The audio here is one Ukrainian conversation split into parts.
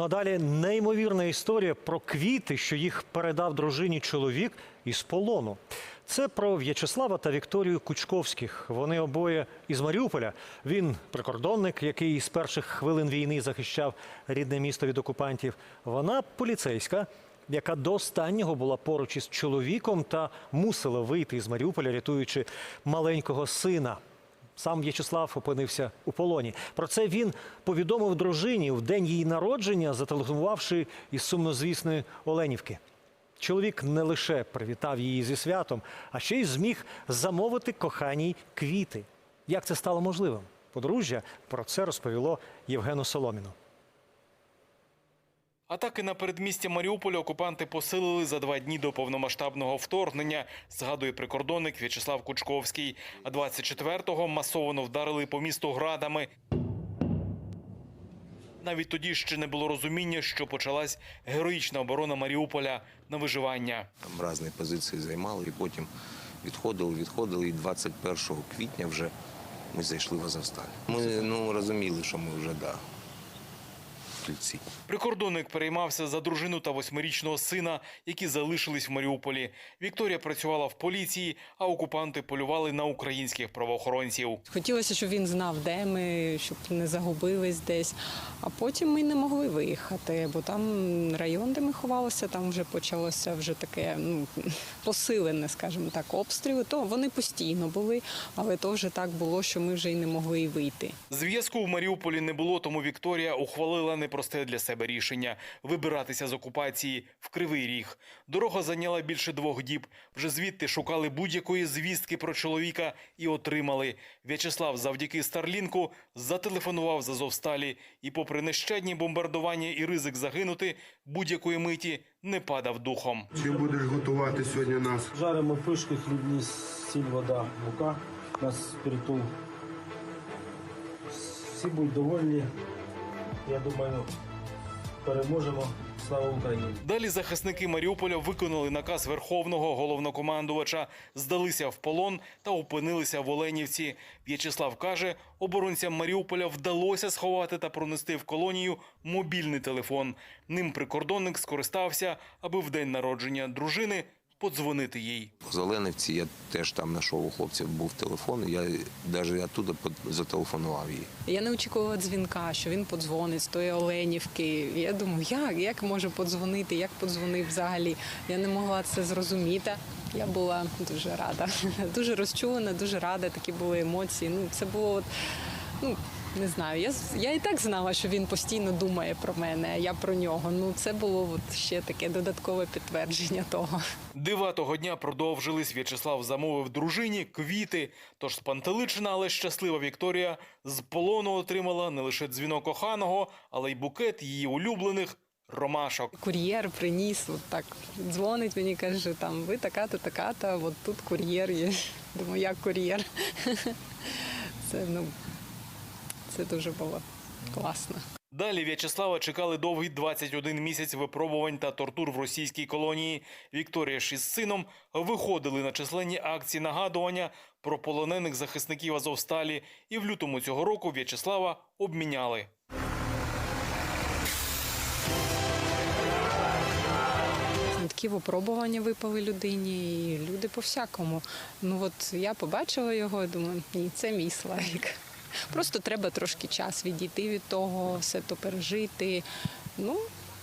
Ну а далі неймовірна історія про квіти, що їх передав дружині чоловік із полону. Це про В'ячеслава та Вікторію Кучковських. Вони обоє із Маріуполя. Він прикордонник, який з перших хвилин війни захищав рідне місто від окупантів. Вона поліцейська, яка до останнього була поруч із чоловіком та мусила вийти з Маріуполя, рятуючи маленького сина. Сам В'ячеслав опинився у полоні. Про це він повідомив дружині в день її народження, зателефонувавши із сумнозвісної Оленівки. Чоловік не лише привітав її зі святом, а ще й зміг замовити коханій квіти. Як це стало можливим? Подружжя про це розповіло Євгену Соломіну. Атаки на передмістя Маріуполя окупанти посилили за два дні до повномасштабного вторгнення, згадує прикордонник В'ячеслав Кучковський. А 24-го масово вдарили по місту градами. Навіть тоді ще не було розуміння, що почалась героїчна оборона Маріуполя на виживання. Там різні позиції займали і потім відходили, відходили. І 21 квітня вже ми зайшли в Азовсталь. Ми ну, розуміли, що ми вже да, в. Прикордонник переймався за дружину та восьмирічного сина, які залишились в Маріуполі. Вікторія працювала в поліції, а окупанти полювали на українських правоохоронців. Хотілося, щоб він знав, де ми, щоб не загубились десь. А потім ми не могли виїхати, бо там район, де ми ховалися, там вже почалося вже таке ну, посилене, скажімо так, обстріли. То вони постійно були, але то вже так було, що ми вже й не могли й вийти. Зв'язку в Маріуполі не було, тому Вікторія ухвалила непросте для себе рішення вибиратися з окупації в Кривий Ріг. Дорога зайняла більше двох діб. Вже звідти шукали будь-якої звістки про чоловіка і отримали. В'ячеслав завдяки Старлінку зателефонував з Азовсталі і, попри нещадні бомбардування і ризик загинути, будь-якої миті не падав духом. Чим будеш готувати сьогодні нас? Жаримо пишки, хлібні, сіль, вода, мука. У нас притул. Всі будуть довольні. Я думаю, переможемо. Слава Україні! Далі захисники Маріуполя виконали наказ верховного головнокомандувача, здалися в полон та опинилися в Оленівці. В'ячеслав каже, оборонцям Маріуполя вдалося сховати та пронести в колонію мобільний телефон. Ним прикордонник скористався, аби в день народження дружини подзвонити їй. В Зеленівці я теж там знайшов у хлопців був телефон, я навіть оттуда зателефонував їй. Я не очікувала дзвінка, що він подзвонить з тої Оленівки. Я думаю, як, як може подзвонити, як подзвонив взагалі. Я не могла це зрозуміти. Я була дуже рада, дуже розчулена, дуже рада. Такі були емоції. Ну, це було от, ну. Не знаю, я я і так знала, що він постійно думає про мене, а я про нього. Ну це було от ще таке додаткове підтвердження того. Дива того дня продовжились. В'ячеслав замовив дружині квіти. Тож спантеличена, але щаслива Вікторія з полону отримала не лише дзвінок коханого, але й букет її улюблених ромашок. Кур'єр приніс, от так дзвонить мені, каже, там ви така-то, така-то, от тут кур'єр є. Думаю, як кур'єр. Це ну це дуже було класно. Далі В'ячеслава чекали довгий 21 місяць випробувань та тортур в російській колонії. Вікторія ж із сином виходили на численні акції нагадування про полонених захисників Азовсталі. І в лютому цього року В'ячеслава обміняли. Такі випробування випали людині, і люди по-всякому. Ну от я побачила його, думаю, ні, це мій Славік. Просто треба трошки час відійти від того, все то пережити. Ну,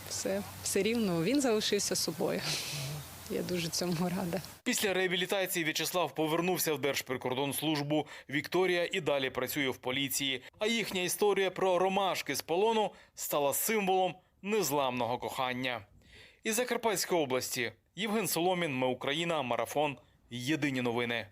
все, все рівно він залишився собою. Я дуже цьому рада. Після реабілітації В'ячеслав повернувся в Держприкордонслужбу. Вікторія і далі працює в поліції. А їхня історія про ромашки з полону стала символом незламного кохання. Із Закарпатської області Євген Соломін, Ми Україна, Марафон. Єдині новини.